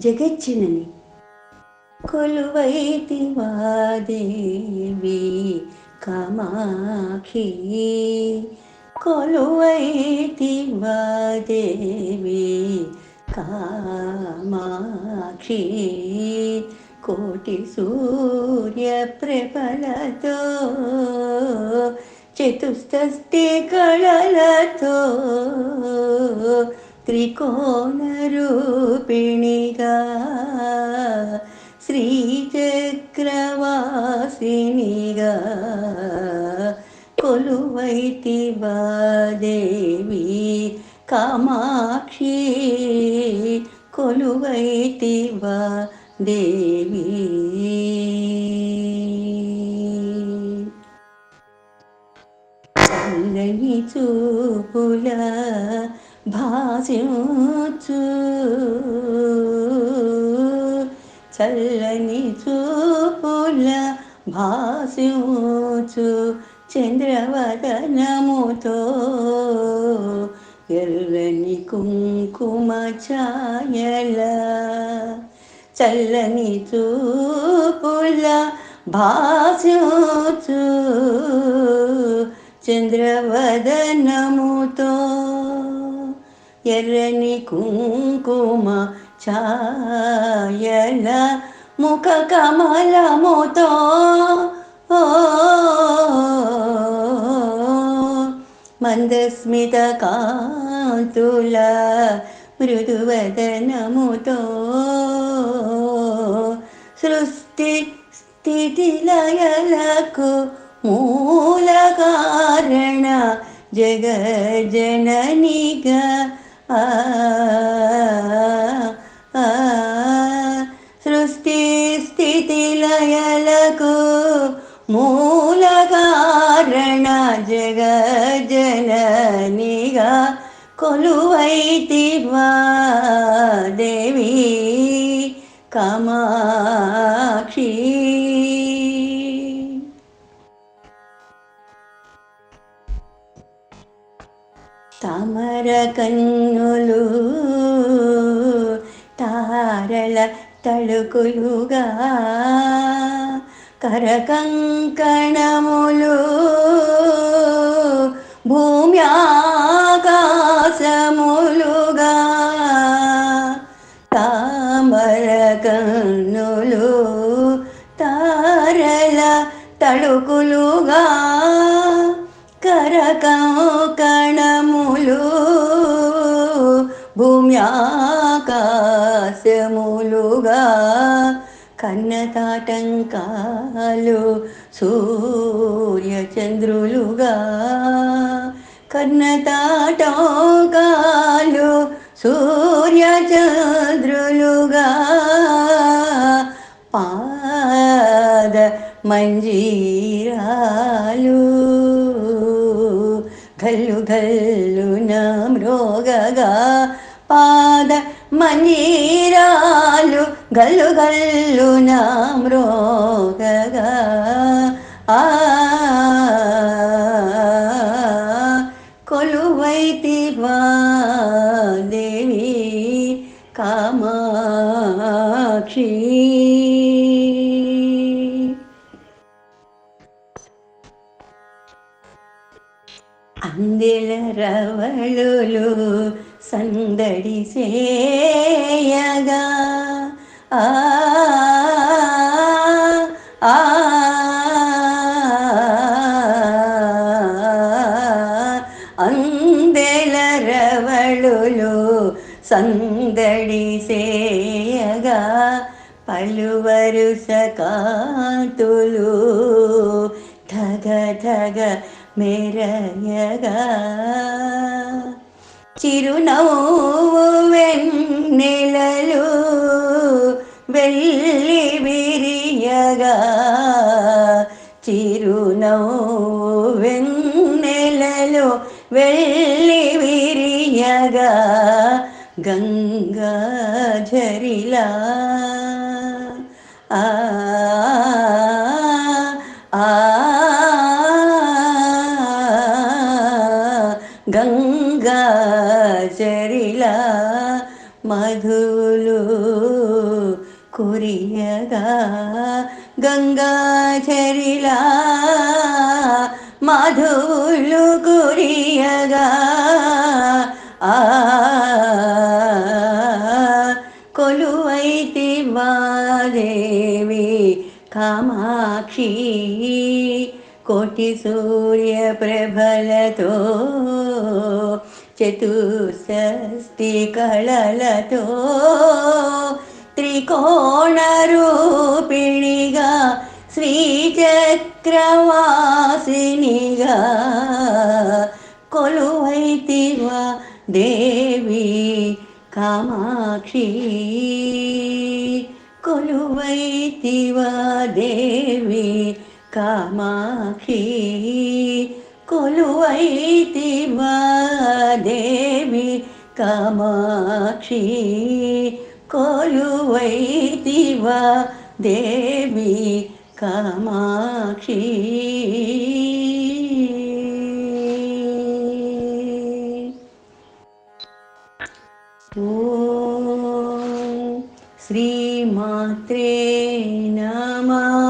జగచ్చినని కొలువైతి వాదేవి కామాక్షి. కొలువైతి వాదేవి కామాక్షి. కోటి సూర్య ప్రబలతో చతుస్తస్తి కళలతో త్రికోణరూపిణిగా శ్రీచక్రవాసినిగా కొలువైతి దేవి కామాక్షి కొలువైతివా దేవి చల్లని చూపుల భాసించు చల్లని చూపుల భాసించు చంద్రవదనముతో ఎర్రని కుంకుమ ఛాయల. చల్లని చూపుల భాసించు చంద్రవదనముతో ఎర్రని కుంకుమ ఛాయల ముఖ కమలముతో. మందస్మిత కాంతుల మృదువదనముతో. సృష్టి స్థితి లయలకు మూల కారణ జగజననిగా సృష్టి స్థితి లయలకు మూల కారణ జగజననిగా కొలువైతివా దేవి కామాక్షి. తమర కన్నులు తారల తళుకులుగా కరకంకణములు భూమి ఆకాశములుగా తామర కన్నులు తారల తళుకులుగా. కరకంకణములు భూమి ఆకాశములుగా కన్నతాటంకాలు సూర్యచంద్రులుగా కన్నతాటంకాలు సూర్యచంద్రులుగా పాద మంజీరా మంజీరాలు గల్లు గల్లు మ్రోగగా. ఆ కొలువైతివా దేవి కామాక్షి. అందెల రవళులు సందడి సేయగా ఆ అందెల రవళులు సందడి సేయగా పలువరుస కాతులు ధగ ధగ మెరయగా. చిరునవ్వు వెన్నెలలు వెళ్ళి విరియగా. చిరునవ్వు వెన్నెలలు వెళ్ళి విరియగా. గంగా ఝరిలా ఆ ఆ మధులు కురియగా గంగాచరిలా మధులు కురియగా ఆ కొలువైతి దేవి కామాక్షి కోటి సూర్య ప్రభలతో చతుషష్టి కళలతో త్రికోణ రూపిణిగా శ్రీచక్రవాసినిగా కొలువైతివా దేవి కామాక్షి. కొలువైతివా దేవి కామాక్షి. కొలువైతివా దేవి కామాక్షి కొలువైతి వా దేవి కామాక్షి శ్రీమాత్రే నమః.